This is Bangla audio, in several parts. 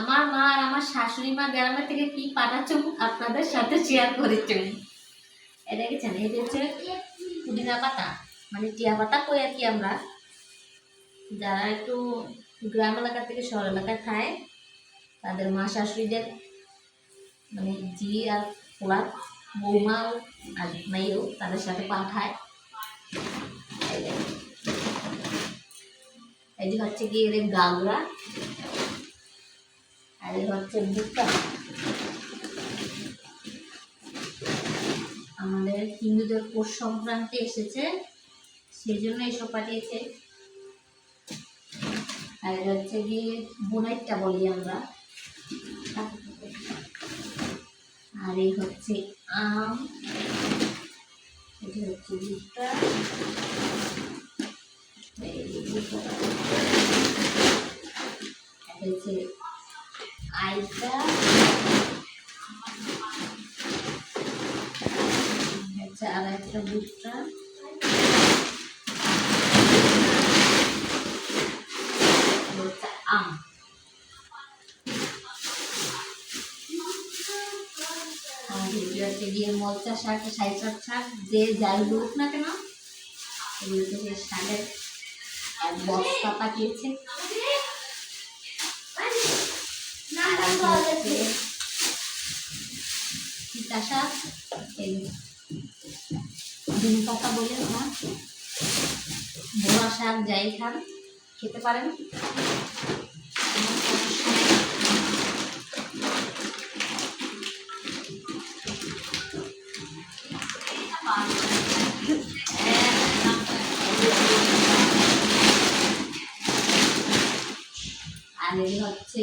আমার মা আর আমার শাশুড়ি মা গ্রামের থেকে কি পাঠাচ্ছ আপনাদের সাথে শেয়ার করেছে এটা দেখেছেন এটা হচ্ছে পুদিনা পাতা মানে টিয়া পাতা কই আর কি আমরা? যারা একটু গ্রাম এলাকা থেকে শহর এলাকায় খায়, তাদের মা শাশুড়িদের মানে জি আর পোলা বৌমাও আর মেয়েও তাদের সাথে পাঠায়। এই যে হচ্ছে গিয়ে এদের গাগরা আর হচ্ছে বুকা আমাদের হিন্দুদের পৌষ সংক্রান্তি এসেছে সেই জন্য এইসব পাঠিয়েছে। আর হচ্ছে গিয়ে বোনাইটটা বলি আমরা। আর এই হচ্ছে আম, এটা হচ্ছে ভুট্টা। এটা হচ্ছে আইটা হচ্ছে আর একটা ভুট্টা আম গিয়ে মলচা শাক সাইচার শাক যে যাই বলুক না কেন এগুলো থেকে শাকের এক বস্তা পাঠিয়েছে হচ্ছে চিতা শাক এই ডিম পাতা বলে না বোনা শাক যাই খান খেতে পারেন আর এই হচ্ছে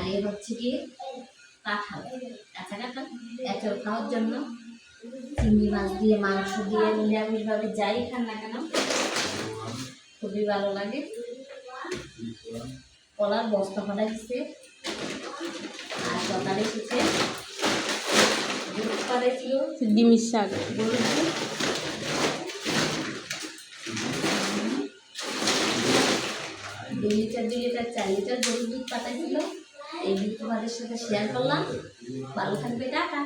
আর এ হচ্ছে কি কাঁঠাল। কাঁচা কাঁঠাল। খাওয়ার জন্য চিংড়ি মাছ দিয়ে মাংস দিয়ে নিরামিষভাবে যাই খান না কেন খুবই ভালো লাগে। কলার বস্তা ফাটা দিচ্ছে আর সকালে এসেছে দুধ ডিমের শাক। গরুর দুধ। দুই লিটার দুই লিটার চার লিটার গরুর দুধ পাঠাইছিল এই দুধ তোমাদের সাথে শেয়ার করলাম। ভালো থাকবে টাটা।